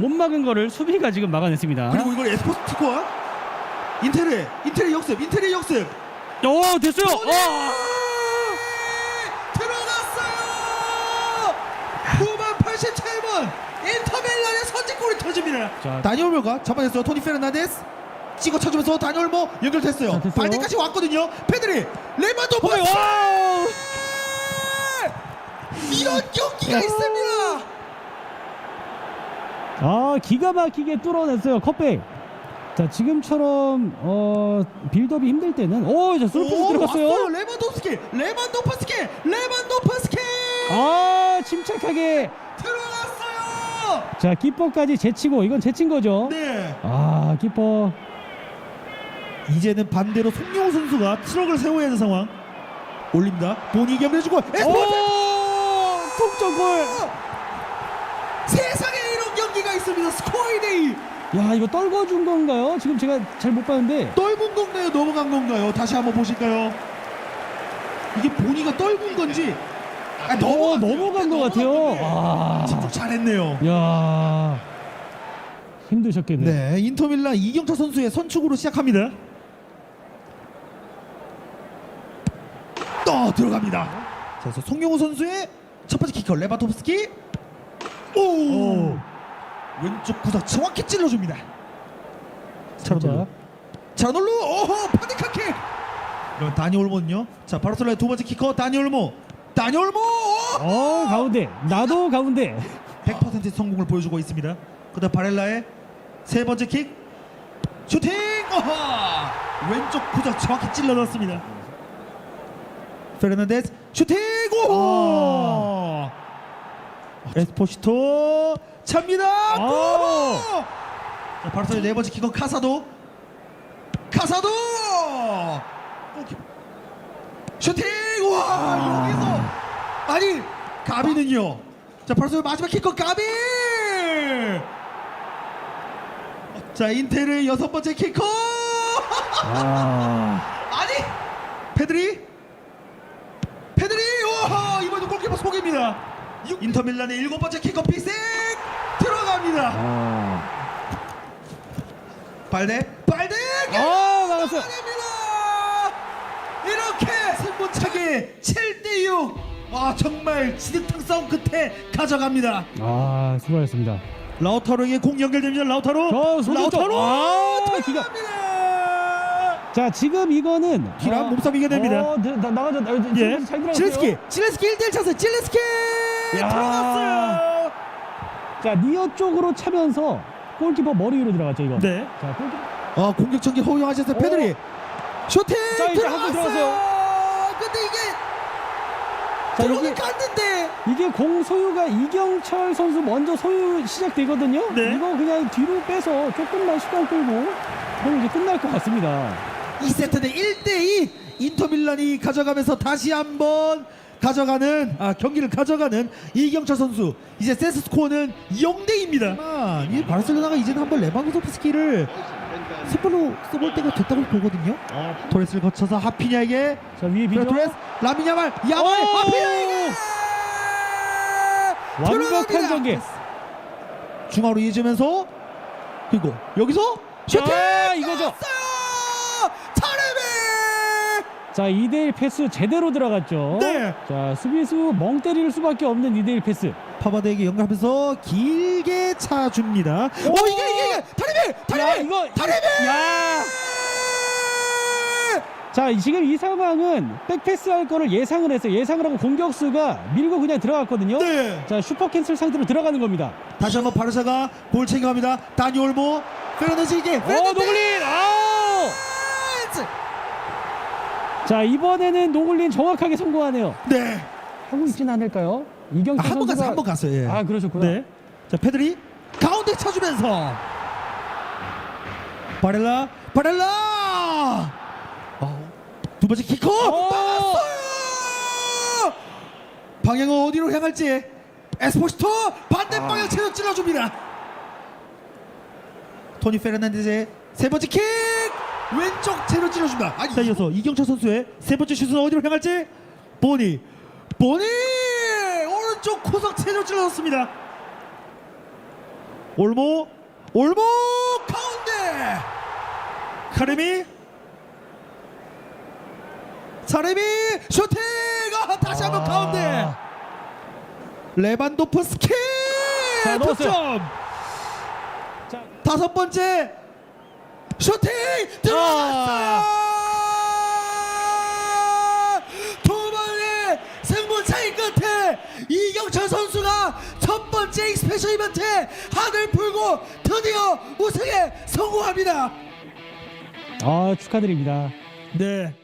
못 막은 거를 수비가 지금 막아냈습니다. 그리고 이걸 에스포스티코와 인텔의 인텔의 역습, 인텔의 역습. 오 됐어요. 어. 들어갔어요. 후반 87분 인터밀란의 선제골이 터집니다. 자. 다니올모가 잡아냈어요. 토니 페르난데스 찍어 쳐주면서 다니올모 연결됐어요. 자, 됐어요. 발대까지 왔거든요. 페드리 호메 와. 이런 경기가 있습니다. 아 기가 막히게 뚫어냈어요 컵백. 자 지금처럼 어 빌드업이 힘들 때는 오저 슬로프 오, 들어갔어요. 왔어요. 레만도프스키, 레만도프스키, 레만도프스키 아 침착하게 들어갔어요. 자 키퍼까지 제치고 이건 제친 거죠. 네. 아 키퍼 이제는 반대로 송영호 선수가 트럭을 세워야 하는 상황. 올립니다. 본이 겸해주고 에스포트 오 동점골. 있습니다. 스코어이데이 야 이거 떨궈준 건가요? 지금 제가 잘 못 봤는데 떨군 건가요? 넘어간 건가요? 다시 한번 보실까요? 이게 보니가 떨군 건지 아, 어, 넘어갔어요. 넘어간 것 같아요. 넘어갔는데. 아, 집중 잘했네요. 야 힘드셨겠네요. 네, 인터밀란 이경차 선수의 선축으로 시작합니다. 또 들어갑니다. 자, 그래서 송영호 선수의 첫 번째 키커 레바토프스키. 오, 오. 왼쪽 구석 정확히 찔러줍니다. 자, 자놀루 오호 파데카킥. 그럼 다니 올모는요. 자 바르셀로나의 두 번째 키커 다니 올모. 다니 올모 오! 어 가운데 나도 가운데 100% 성공을 보여주고 있습니다. 그다음 바렐라의 세 번째 킥 슈팅 어허! 왼쪽 구석 정확히 찔러 넣었습니다. 페르난데스 슈팅 오! 에스포시토 찹니다. 골! 아. 자, 바르셀로나 네 번째 킥은 카사도. 카사도. 슈팅! 와 여기서. 아니 가비는요. 자 바르셀로나 마지막 키커 가비! 자 인텔의 여섯 번째 키커 아, 아니 페드리? 페드리! 와 이번에도 골키퍼 속입니다. 육- 인터밀란의 일곱 번째 키커 피색 들어갑니다. 아, 발대 발대! 아 나갔어요. 이렇게 승부차기 7대6 아 정말 지득탕 싸움 끝에 가져갑니다. 아 수고하셨습니다. 라우타로에게 공 연결됩니다. 라우타로! 저 손흥민 라우타로! 아, 기가- 들어갑니다. 자 지금 이거는 기란 몸싸움 이겨냅니다. 어, 나, 나, 나가죠. 나, 예. 잘. 칠레스키! 칠레스키 1대1 찬스 칠레스키! 야. 들어갔어요 자 니어 쪽으로 차면서 골키퍼 머리 위로 들어갔죠 이거. 네. 자 골키퍼. 아 공격 전개 허용하셨어요 페드리 슈팅 자, 이제 한골 들어갔어요 근데 이게 자 들어가 이게 갔는데 이게 공 소유가 이경철 선수 먼저 소유 시작되거든요. 네. 이거 그냥 뒤로 빼서 조금만 시간 끌고 그럼 이제 끝날 것 같습니다. 2세트는 1대2 인터밀란이 가져가면서 다시 한번 가져가는 아, 경기를 가져가는 이경철 선수 이제 세트 스코어는 0대2입니다 이 바르셀로나가 이제는 한번 레방도프스키를 선발로 써볼 때가 됐다고 보거든요 토레스를 거쳐서 하피냐에게 자 위에 비죠. 토레스 라미냐말 야말 오! 하피냐에게 완벽한. 전개. 중앙으로 이어지면서 그리고 여기서 슈팅 아, 이거죠. 자 2대1 패스 제대로 들어갔죠. 네. 자 수비수 멍 때릴 수밖에 없는 2대1 패스. 파바드에게 연결하면서 길게 차줍니다. 오, 이게 이게 이게 타리베 야 타리베 이거 타리베 야. 자 지금 이 상황은 백패스 할 거를 예상을 했어요. 예상을 하고 공격수가 밀고 그냥 들어갔거든요. 네. 자 슈퍼 캔슬 상태로 들어가는 겁니다. 다시 한번 바르샤가 볼 챙겨갑니다. 다니 올모 페르난데즈에게 어 노글린 아우. 자 이번에는 노글린 정확하게 성공하네요. 네. 하고 있진 않을까요? 이경철 한 번 선수가 갔어 한 번 갔어요. 예. 아 그러셨구나. 네. 자 페드리 가운데 차주면서 바렐라 바렐라 어, 두 번째 키커 오! 막았어요 방향은 어디로 향할지 에스포시토 반대 아. 방향 채로 찔러줍니다 토니 페르난데즈의 세 번째 킥 왼쪽 채로 찔러줍니다. 자 이어서 이경철 선수의 세 번째 슛은 어디로 향할지? 보니 보니! 오른쪽 구석 채로 찔러줬습니다. 올모 올모! 가운데! 카레미! 사레미! 슈팅! 아, 다시 한번 아. 가운데! 레반도프스키. 득점! 자, 다섯 번째 슈팅 들어갔어요. 두 번의 승부 차이 끝에 이경철 선수가 첫 번째 스페셜 이벤트에 한을 풀고 드디어 우승에 성공합니다. 아 축하드립니다. 네